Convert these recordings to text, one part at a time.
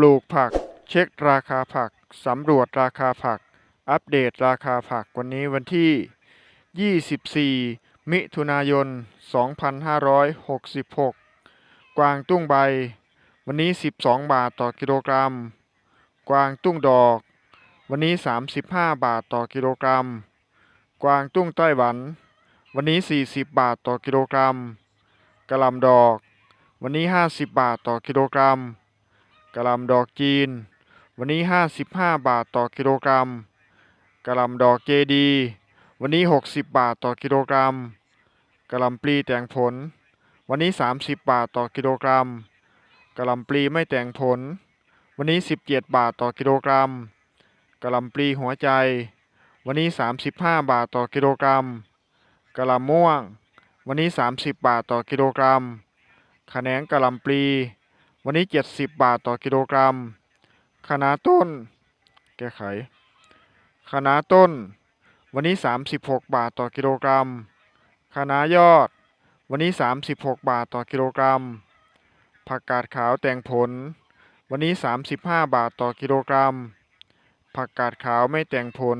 ปลูกผัก เช็คราคาผัก สำรวจราคาผัก อัปเดตราคาผักวันนี้วันที่ 24 มิถุนายน 2566 กวางตุ้งใบ วันนี้ 12 บาทต่อกิโลกรัม กวางตุ้งดอก วันนี้ 35 บาทต่อกิโลกรัม กวางตุ้งไต้หวัน วันนี้ 40 บาทต่อกิโลกรัมกระลำดอก วันนี้ 50 บาทต่อกิโลกรัม กะหล่ำดอกจีน วันนี้ 55 บาทต่อกิโลกรัมกะหล่ำดอกเจดี วันนี้ 60 บาทต่อกิโลกรัมกะหล่ำปลีแต่งผล วันนี้ 30 บาทต่อกิโลกรัมกะหล่ำปลีไม่แต่งผล วันนี้ 17 บาทต่อกิโลกรัมกะหล่ำปลีหัวใจ วันนี้ 35 บาทต่อกิโลกรัมกะหล่ำม่วง วันนี้ 30 บาทต่อกิโลกรัมขแหนงกะหล่ำปลี วันนี้ 70 บาทต่อกิโลกรัมคะน้าต้น แก้ไขคะน้าต้น วันนี้ 36 บาทต่อกิโลกรัมคะน้ายอด วันนี้ 36 บาทต่อกิโลกรัมผักกาดขาวแต่งผล วันนี้ 35 บาทต่อกิโลกรัมผักกาดขาวไม่แต่งผล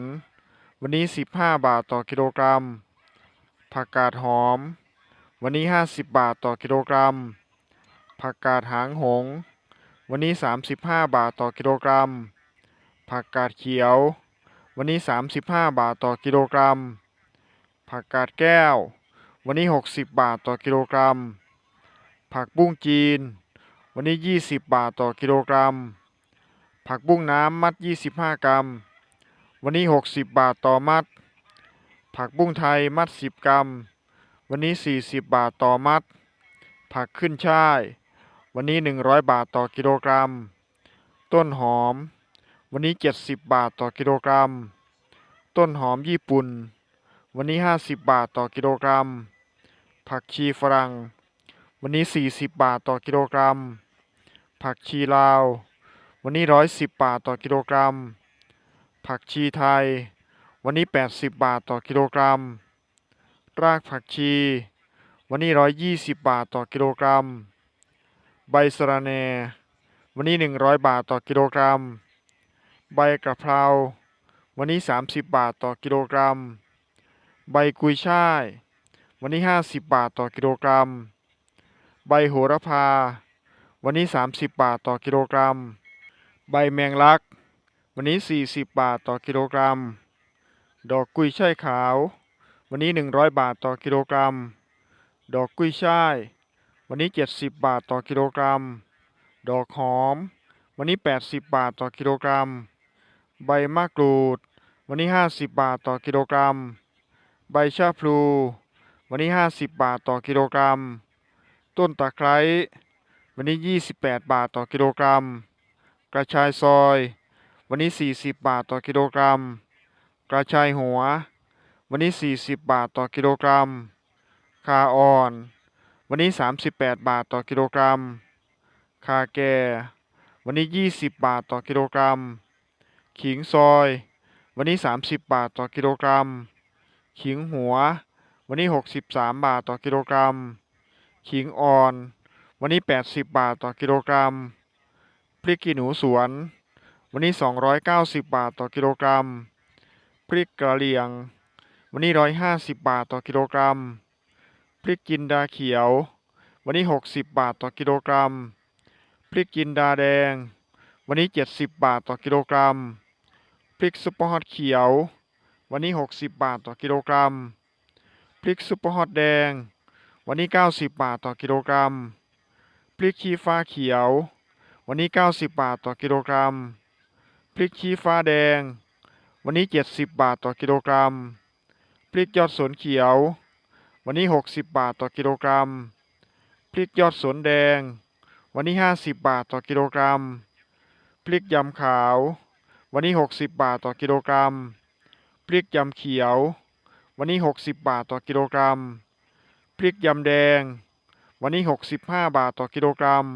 วันนี้ 15 บาทต่อกิโลกรัมผักกาดหอม วันนี้ 50 บาทต่อกิโลกรัม ผักกาดหางหง วันนี้ 35 บาทต่อกิโลกรัม ผักกาดเขียว วันนี้ 35 บาทต่อกิโลกรัม ผักกาดแก้ว วันนี้ 60 บาทต่อกิโลกรัม ผักบุ้งจีน วันนี้ 20 บาทต่อกิโลกรัม ผักบุ้งน้ำมัด 25 กรัม วันนี้ 60 บาทต่อมัด ผักบุ้งไทยมัด 10 กรัม วันนี้ 40 บาทต่อมัดผักขึ้นช่าย วันนี้ 100 บาทต่อกิโลกรัม ต้นหอม วันนี้ 70 บาทต่อกิโลกรัม ต้นหอมญี่ปุ่น วันนี้ 50 บาทต่อกิโลกรัม ผักชีฝรั่ง วันนี้ 40 บาทต่อกิโลกรัม ผักชีลาว วันนี้ 110 บาทต่อกิโลกรัม ผักชีไทย วันนี้ 80 บาทต่อกิโลกรัม รากผักชี วันนี้ 120 บาทต่อกิโลกรัม ใบสะระแหน่วันนี้ 100 บาทต่อกิโลกรัม ใบกระเพราวันนี้ 30 บาทต่อกิโลกรัม ใบกุยช่าย วันนี้ 50 บาทต่อกิโลกรัม ใบโหระพา วันนี้ 30 บาทต่อกิโลกรัม ใบแมงลัก วันนี้ 40 บาทต่อกิโลกรัม ดอกกุยช่ายขาว วันนี้ 100 บาทต่อกิโลกรัม ดอกกุยช่าย วันนี้ 70 บาทต่อกิโลกรัม ดอกหอม วันนี้ 80 บาทต่อกิโลกรัม ใบมะกรูด วันนี้ 50 บาทต่อกิโลกรัม ใบชะพลู วันนี้ 50 บาทต่อกิโลกรัม ต้นตะไคร้ วันนี้ 28 บาทต่อกิโลกรัม กระชายซอย วันนี้ 40 บาทต่อกิโลกรัม กระชายหัว วันนี้ 40 บาทต่อกิโลกรัม คาอ่อน วันนี้ 38 บาทต่อกิโลกรัม คาแก่ วันนี้ 20 บาทต่อกิโลกรัม ขิงซอย วันนี้ 30 บาทต่อกิโลกรัม ขิงหัว วันนี้ 63 บาทต่อกิโลกรัม ขิงอ่อน วันนี้ 80 บาทต่อกิโลกรัม พริกขี้หนูสวน วันนี้ 290 บาทต่อกิโลกรัม พริกกระเหลี่ยง วันนี้ 150 บาทต่อกิโลกรัม ริกจินดาเขียว วันนี้ 60 บาทต่อกิโลกรัม พริกจินดาแดง วันนี้ 70 บาทต่อกิโลกรัม พริกซุปเปอร์ฮอตเขียว วันนี้ 60 บาทต่อกิโลกรัม พริกซุปเปอร์ฮอตแดง วันนี้ 90 บาทต่อกิโลกรัม พริกชี้ฟ้าเขียว วันนี้ 90 บาทต่อกิโลกรัม พริกชี้ฟ้าแดง วันนี้ 70 บาทต่อกิโลกรัม พริกยอดสวนเขียว วันนี้ 60 บาทต่อกิโลกรัม พริกยอดสวนแดง วันนี้ 50 บาทต่อกิโลกรัม พริกยำขาว วันนี้ 60 บาทต่อกิโลกรัม พริกยำเขียว วันนี้ 60 บาทต่อกิโลกรัม พริกยำแดง วันนี้ 65 บาทต่อกิโลกรัม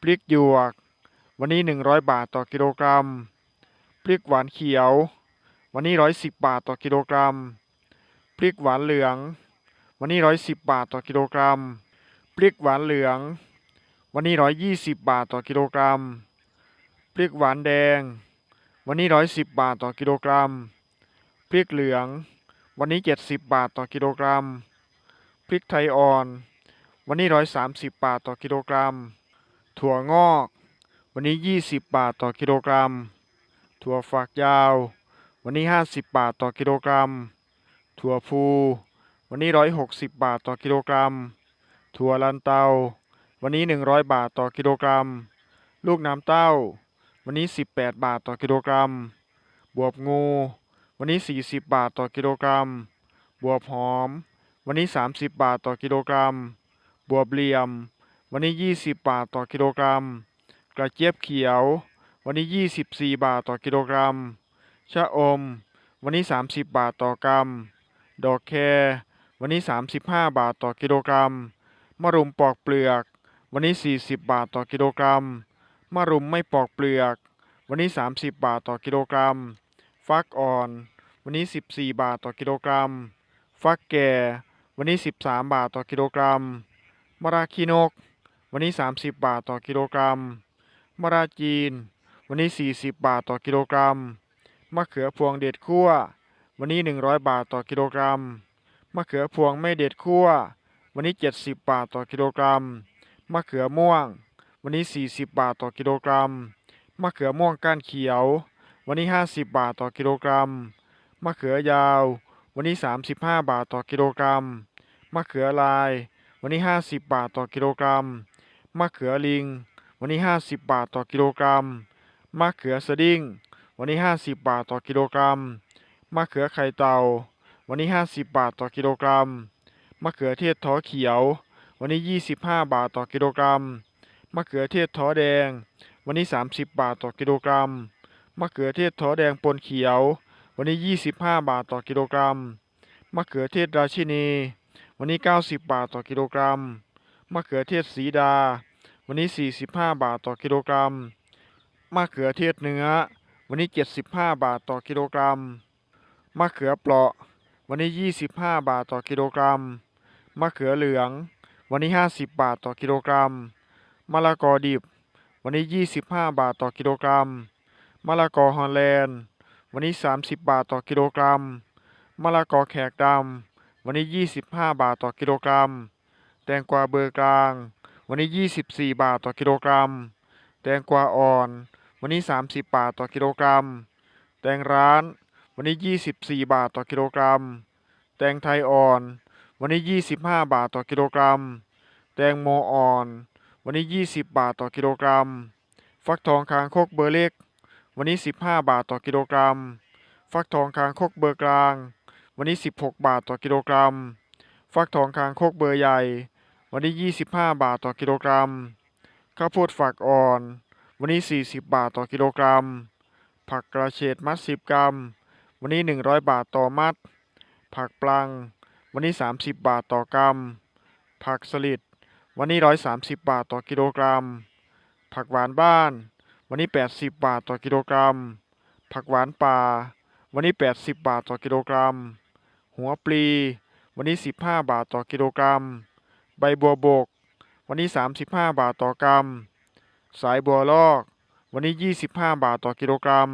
พริกหยวก วันนี้ 100 บาทต่อกิโลกรัม พริกหวานเขียว วันนี้ 110 บาทต่อกิโลกรัม พริกหวานเหลือง วันนี้ 110 บาทต่อกิโลกรัมพริกหวานเหลือง วันนี้ 120 บาทต่อกิโลกรัมริกหวานแดง วันนี้ร้อยสิบบาทต่อกิโลกรัมพริกเหลือง วันนี้เจ็ดสิบบาทต่อกิโลกรัมพริกไทยอ่อน วันนี้ร้อยสามสิบบาทต่อกิโลกรัม ถั่วงอก วันนี้ยี่สิบบาทต่อกิโลกรัม ถั่วฝักยาว วันนี้ห้าสิบบาทต่อกิโลกรัม ถั่วพู วันนี้ร้อยหกสิบบาทต่อกิโลกรัม ถั่วลันเตา วันนี้หนึ่งร้อยบาทต่อกิโลกรัม ลูกน้ำเต้า วันนี้สิบแปดบาทต่อกิโลกรัม บวบงู วันนี้สี่สิบบาทต่อกิโลกรัม บวบหอม วันนี้สามสิบบาทต่อกิโลกรัม บวบเหลี่ยม วันนี้ยี่สิบบาทต่อกิโลกรัม กระเจี๊ยบเขียว วันนี้ยี่สิบสี่บาทต่อกิโลกรัม ชะอม วันนี้สามสิบบาทต่อกรัม ดอกแคร วันนี้สามสิบห้าบาทต่อกิโลกรัม มะรุมปอกเปลือก วันนี้สี่สิบบาทต่อกิโลกรัม มะรุมไม่ปอกเปลือก วันนี้สามสิบบาทต่อกิโลกรัม ฟักอ่อน วันนี้สิบสี่บาทต่อกิโลกรัม ฟักแก่ วันนี้สิบสามบาทต่อกิโลกรัม มะระขี้นก วันนี้สามสิบบาทต่อกิโลกรัม มะระจีน วันนี้สี่สิบบาทต่อกิโลกรัม มะเขือพวงเด็ดคั่ววันนี้หนึ่งร้อยบาทต่อกิโลกรัม มะเขือพวงไม่เด็ดคั่ว วันนี้เจ็ดสิบบาทต่อกิโลกรัม มะเขือม่วง วันนี้สี่สิบบาทต่อกิโลกรัม มะเขือม่วงก้านเขียว วันนี้ห้าสิบบาทต่อกิโลกรัม มะเขือยาว วันนี้สามสิบห้าบาทต่อกิโลกรัม มะเขือลาย วันนี้ห้าสิบบาทต่อกิโลกรัม มะเขือลิง วันนี้ห้าสิบบาทต่อกิโลกรัม มะเขือสดิ้ง วันนี้ห้าสิบบาทต่อกิโลกรัม มะเขือไข่เต่า วันนี้ห้าสิบบาทต่อกิโลกรัม มะเขือเทศท้อเขียว วันนี้ยี่สิบห้าบาทต่อกิโลกรัม มะเขือเทศท้อแดง วันนี้สามสิบบาทต่อกิโลกรัม มะเขือเทศท้อแดงปนเขียว วันนี้ยี่สิบห้าบาทต่อกิโลกรัม มะเขือเทศราชินี วันนี้เก้าสิบบาทต่อกิโลกรัม มะเขือเทศสีดา วันนี้สี่สิบห้าบาทต่อกิโลกรัม มะเขือเทศเนื้อ วันนี้เจ็ดสิบห้าบาทต่อกิโลกรัม มะเขือเปราะ วันนี้ยี่สิบาทต่อกิโลกรัม มะเขือเหลือง วันนี้ห้าสิบาทต่อกิโลกรัม มะละกอดิบ วันนี้ยี่สิบาทต่อกิโลกรัม มะละกอฮอลแลนด์ วันนี้สามสิบาทต่อกิโลกรัม มะละกอแขกดำ วันนี้ยี่สิบาทต่อกิโลกรัม แตงกวาเบอร์กลาง วันนี้ยี่สิบาทต่อกิโลกรัม แตงกวาอ่อน วันนี้สามสิบบาทต่อกิโลกรัม แตงร้าน วันนี้ยี่สิบสี่บาทต่อกิโลกรัม แตงไทยอ่อน วันนี้ยี่สิบห้าบาทต่อกิโลกรัม แตงโมอ่อน วันนี้ยี่สิบบาทต่อกิโลกรัม ฟักทองคางคกเบอร์เล็ก วันนี้สิบห้าบาทต่อกิโลกรัม ฟักทองคางคกเบอร์กลาง วันนี้สิบหกบาทต่อกิโลกรัม ฟักทองคางคกเบอร์ใหญ่ วันนี้ยี่สิบห้าบาทต่อกิโลกรัม ข้าวโพดฝักอ่อน วันนี้สี่สิบบาทต่อกิโลกรัม ผักกระเฉดมัดสิบกรัม วันนี้หนึ่งร้อยบาทต่อมัด ผักปลัง วันนี้สามสิบบาทต่อกรัม ผักสลิด วันนี้ร้อยสามสิบบาทต่อกิโลกรัม ผักหวานบ้าน วันนี้แปดสิบบาทต่อกิโลกรัม ผักหวานป่า วันนี้แปดสิบบาทต่อกิโลกรัม หัวปลี วันนี้สิบห้าบาทต่อกิโลกรัม ใบบัวบก วันนี้สามสิบห้าบาทต่อกรัม สายบัวลอก วันนี้ยี่สิบห้าบาทต่อกิโลกรัม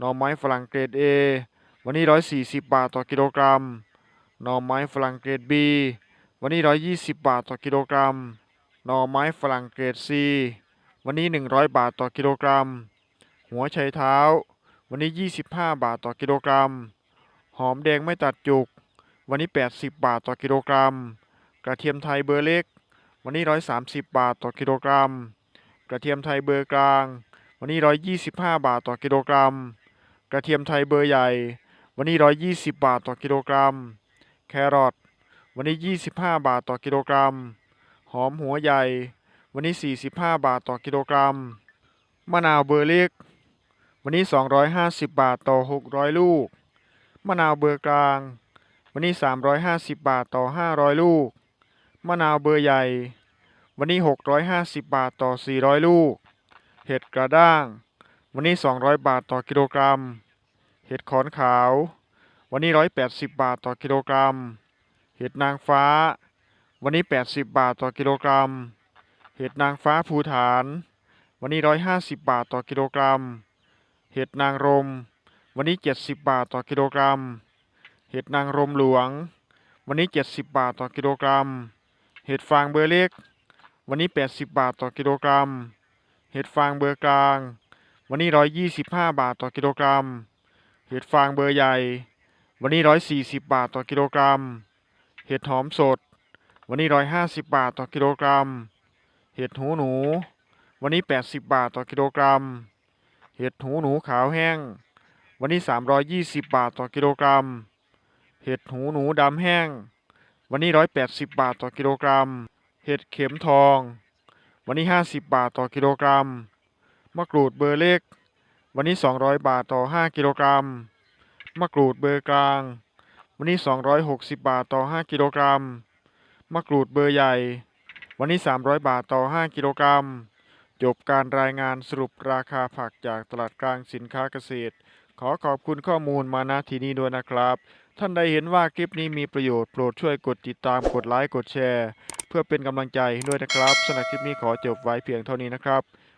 หน่อไม้ฝรั่งเกรด A วันนี้ร้อยสี่สิบบาทต่อกิโลกรัม หน่อไม้ฝรั่งเกรด B วันนี้ร้อยยี่สิบบาทต่อกิโลกรัม หน่อไม้ฝรั่งเกรด C วันนี้หนึ่งร้อยบาทต่อกิโลกรัม หัวไชเท้า วันนี้ยี่สิบห้าบาทต่อกิโลกรัม หอมแดงไม่ตัดจุก วันนี้แปดสิบบาทต่อกิโลกรัม กระเทียมไทยเบอร์เล็ก วันนี้ร้อยสามสิบบาทต่อกิโลกรัม กระเทียมไทยเบอร์กลาง วันนี้ร้อยยี่สิบห้าบาทต่อกิโลกรัม กระเทียมไทยเบอร์ใหญ่ วันนี้ร้อยยี่สิบาทต่อกิโลกรัม แครอทวันนี้ยี่สิบาทต่อกิโลกรัม หอมหัวใหญ่ วันนี้สี่สิบาทต่อกิโลกรัม มะนาวเบอร์เล็ก วันนี้สองร้อยห้าสิบาทต่อหกร้อยลูก มะนาวเบอร์กลาง วันนี้สามร้อยห้าสิบาทต่อห้าร้อยลูก มะนาวเบอร์ใหญ่ วันนี้หกร้อยห้าสิบาทต่อสี่ร้อยลูก เห็ดกระด้าง วันนี้สองร้อยบาทต่อกิโลกรัม เห็ดขอนขาว วันนี้ร้อยแปดสิบบาทต่อกิโลกรัม เห็ดนางฟ้า วันนี้แปดสิบบาทต่อกิโลกรัม เห็ดนางฟ้าภูฐาน วันนี้ 150 บาทต่อกิโลกรัม เห็ดนางรม วันนี้ 70 บาทต่อกิโลกรัม เห็ดนางรมหลวง วันนี้ 70 บาทต่อกิโลกรัม เห็ดฟางเบอร์เล็ก วันนี้ 80 บาทต่อกิโลกรัม เห็ดฟางเบอร์กลาง วันนี้125บาทต่อกิโลกรัม เห็ดฟางเบอร์ใหญ่ วันนี้140บาทต่อกิโลกรัม เห็ดหอมสด วันนี้150บาทต่อกิโลกรัม เห็ดหูหนู วันนี้80บาทต่อกิโลกรัม เห็ดหูหนูขาวแห้ง วันนี้320บาทต่อกิโลกรัม เห็ดหูหนูดำแห้ง วันนี้180บาทต่อกิโลกรัม เห็ดเข็มทอง วันนี้50บาทต่อกิโลกรัม มะกรูดเบอร์เล็ก วันนี้ 200 บาทต่อ 5 กิโลกรัม มะกรูดเบอร์กลาง วันนี้ 260 บาทต่อ 5 กิโลกรัม มะกรูดเบอร์ใหญ่ วันนี้ 300 บาทต่อ 5 กิโลกรัม จบการรายงานสรุปราคาผักจากตลาดกลางสินค้าเกษตร ขอขอบคุณข้อมูลมาณที่นี้ด้วยนะครับ ท่านใดเห็นว่าคลิปนี้มีประโยชน์โปรดช่วยกดติดตามกดไลค์กดแชร์ เพื่อเป็นกำลังใจให้ด้วยนะครับสำหรับคลิปนี้ขอจบไว้เพียงเท่านี้นะครับ